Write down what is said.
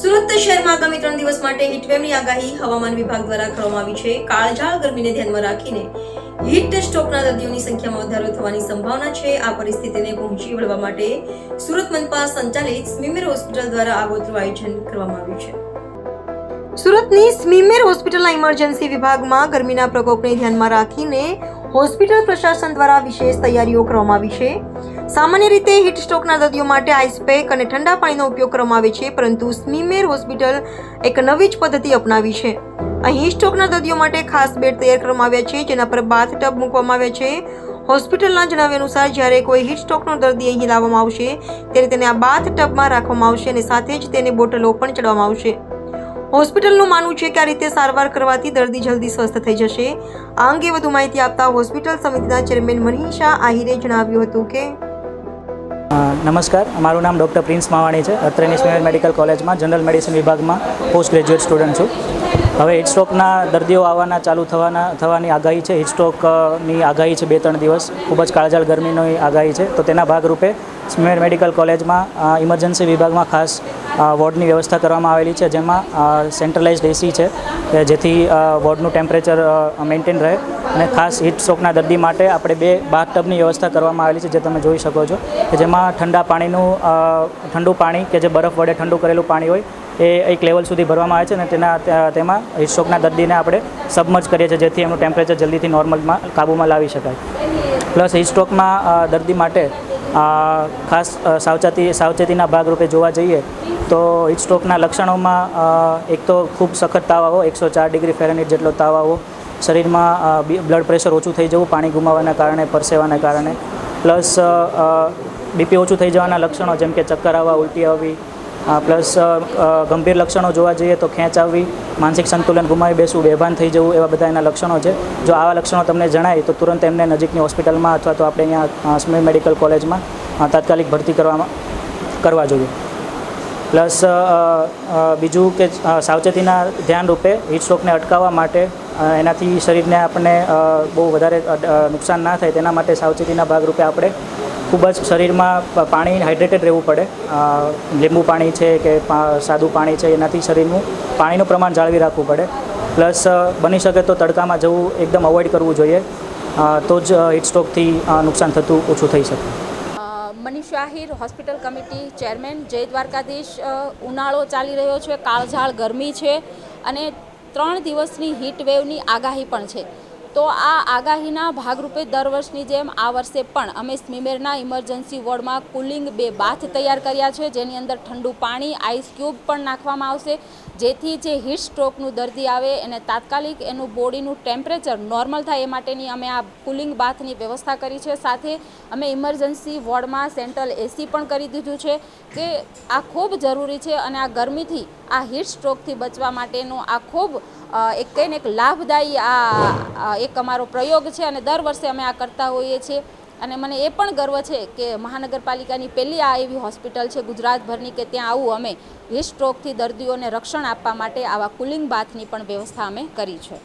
સુરત શહેરમાં આગામી ત્રણ દિવસ માટે હીટવેવની આગાહી હવામાન વિભાગ દ્વારા કરવામાં આવી છે. કાળઝાળ ગરમીને ધ્યાનમાં રાખીને હીટ સ્ટ્રોકના દર્દીઓની સંખ્યામાં વધારો થવાની સંભાવના છે. આ પરિસ્થિતિને પહોંચી વળવા માટે સુરત મનપા સંચાલિત સ્મીમેર હોસ્પિટલ દ્વારા આગોતરું આયોજન કરવામાં આવ્યું છે. સુરતની સ્મીમેર હોસ્પિટલના ઇમરજન્સી વિભાગમાં ગરમીના પ્રકોપને ધ્યાનમાં રાખીને હોસ્પિટલ પ્રશાસન દ્વારા વિશેષ તૈયારીઓ કરવામાં આવી છે. સામાન્ય રીતે હીટ સ્ટ્રોકના દર્દીઓ માટે આઈસ પેક અને ઠંડા પાણીનો ઉપયોગ કરવામાં આવે છે, પરંતુ સ્મીમેર હોસ્પિટલ એક નવી જ પદ્ધતિ અપનાવી છે. અહીં સ્ટ્રોકના દર્દીઓ માટે ખાસ બેડ તૈયાર કરવામાં આવ્યા છે, જેના પર બાથ ટબ મૂકવામાં આવ્યા છે. હોસ્પિટલના જણાવ્યા અનુસાર, જ્યારે કોઈ હીટ સ્ટ્રોકનો દર્દી અહીં લાવવામાં આવશે, ત્યારે તેને આ બાથ ટબમાં રાખવામાં આવશે અને સાથે જ તેને બોટલો પણ ચડવામાં આવશે. હોસ્પિટલનું માનવું છે કે આ રીતે સારવાર કરવાથી દર્દી જલ્દી સ્વસ્થ થઈ જશે. આ અંગે વધુ માહિતી આપતા હોસ્પિટલ સમિતિના ચેરમેન મનીષા આહિરે જણાવ્યું હતું કે નમસ્કાર. મારું નામ ડૉક્ટર પ્રિન્સ માવાણી છે. અત્રેની સ્મેર મેડિકલ કોલેજમાં જનરલ મેડિસિન વિભાગમાં પોસ્ટ ગ્રેજ્યુએટ સ્ટુડન્ટ છું. હવે હિટસ્ટ્રોકના દર્દીઓ આવવાના, ચાલુ થવાના, થવાની આગાહી છે. હિટસ્ટ્રોકની આગાહી છે બે ત્રણ દિવસ. ખૂબ જ કાળજાળ ગરમીની આગાહી છે. તો તેના ભાગરૂપે સ્મેર મેડિકલ કોલેજમાં ઇમરજન્સી વિભાગમાં ખાસ વોર્ડની વ્યવસ્થા કરવામાં આવેલી છે, જેમાં સેન્ટ્રલાઇઝડ એસી છે, કે જેથી વોર્ડનું ટેમ્પરેચર મેન્ટેન રહે. અને ખાસ હીટ સ્ટ્રોકના દર્દી માટે આપણે બે બાથટબની વ્યવસ્થા કરવામાં આવેલી છે, જે તમે જોઈ શકો છો, કે જેમાં ઠંડા પાણીનું ઠંડુ પાણી, કે જે બરફ વડે ઠંડુ કરેલું પાણી હોય, એ એક લેવલ સુધી ભરવામાં આવે છે. અને તેના તેમાં હીટ સ્ટ્રોકના દર્દીને આપણે સબમર્જ કરીએ છીએ, જેથી એમનું ટેમ્પરેચર જલ્દીથી નોર્મલમાં કાબૂમાં લાવી શકાય. પ્લસ હીટસ્ટ્રોકમાં દર્દી માટે અ, ખાસ સાવચેતી સાવચેતીના ભાગરૂપે જોવા જઈએ તો હીટ સ્ટ્રોકના લક્ષણોમાં એક તો ખૂબ સખત તાવ આવો એકસો ચાર ડિગ્રી ફેરનહીટ જેટલો તાવ આવો શરીરમાં બ્લડ પ્રેશર ઓછું થઈ જવું પાણી ગુમાવાના કારણે પરસેવાના કારણે પ્લસ બીપી ઓછું થઈ જવાના લક્ષણો જેમ કે ચક્કર આવવા ઉલટી આવવી પ્લસ ગંભીર લક્ષણો જોવા જઈએ તો ખેંચ આવવી માનસિક સંતુલન ગુમાવી, બેસવું, બેભાન થઈ જવું એવા બધા એના લક્ષણો છે. જો આવા લક્ષણો તમને જણાય તો તુરંત એમને નજીકની હોસ્પિટલમાં અથવા તો આપણે અહીંયા સ્મી મેડિકલ કોલેજમાં તાત્કાલિક ભરતી કરવામાં, કરવા જોઈએ. પ્લસ બીજું કે સાવચેતીના ધ્યાન રૂપે હીટ સ્ટ્રોકને અટકાવવા માટે એનાથી શરીરને આપણને બહુ વધારે નુકસાન ના થાય તેના માટે સાવચેતીના ભાગરૂપે આપણે ખૂબ જ શરીરમાં પાણી હાઇડ્રેટેડ રહેવું પડે. લીંબુ પાણી છે કે સાદું પાણી છે, એનાથી શરીરનું પાણીનું પ્રમાણ જાળવી રાખવું પડે. પ્લસ બની શકે તો તડકામાં જવું એકદમ અવોઇડ કરવું જોઈએ. તો જ હીટ સ્ટ્રોકથી નુકસાન થતું ઓછું થઈ શકે. Manish Ahir hospital committee chairman, Jai Dwarkadhish ઉનાળો ચાલી રહ્યો છે, કાળઝાળ ગરમી છે અને ત્રણ દિવસની હીટ વેવની આગાહી પણ છે. તો આ આગાહીના ભાગરૂપે દર વર્ષની જેમ આ વર્ષે પણ અમે સ્મીમેરના ઇમરજન્સી વોર્ડમાં કુલિંગ બે બાથ તૈયાર કર્યા છે. જેની અંદર ઠંડુ પાણી, આઈસ ક્યુબ પણ નાખવામાં આવશે. જેથી જે હીટ સ્ટ્રોકનું દર્દી આવે, એને તાત્કાલિક એનું બોડીનું ટેમ્પરેચર નોર્મલ થાય એ માટેની અમે આ કુલિંગ બાથની વ્યવસ્થા કરી છે. સાથે અમે ઇમરજન્સી વોર્ડમાં સેન્ટ્રલ એસી પણ કરી દીધું છે કે આ ખૂબ જરૂરી છે અને આ ગરમીથી આ હીટ સ્ટ્રોકથી બચવા માટેનું આ ખૂબ એક કહીને એક લાભદાયી આ એક અમારો પ્રયોગ છે અને દર વર્ષે અમે આ કરતા હોઈએ છીએ. અને મને એ પણ ગર્વ છે કે મહાનગરપાલિકાની પહેલી આ એવી હોસ્પિટલ છે ગુજરાતભરની કે ત્યાં આવું અમે હીટ સ્ટ્રોકથી દર્દીઓને રક્ષણ આપવા માટે આવા કુલિંગ બાથની પણ વ્યવસ્થા અમે કરી છે.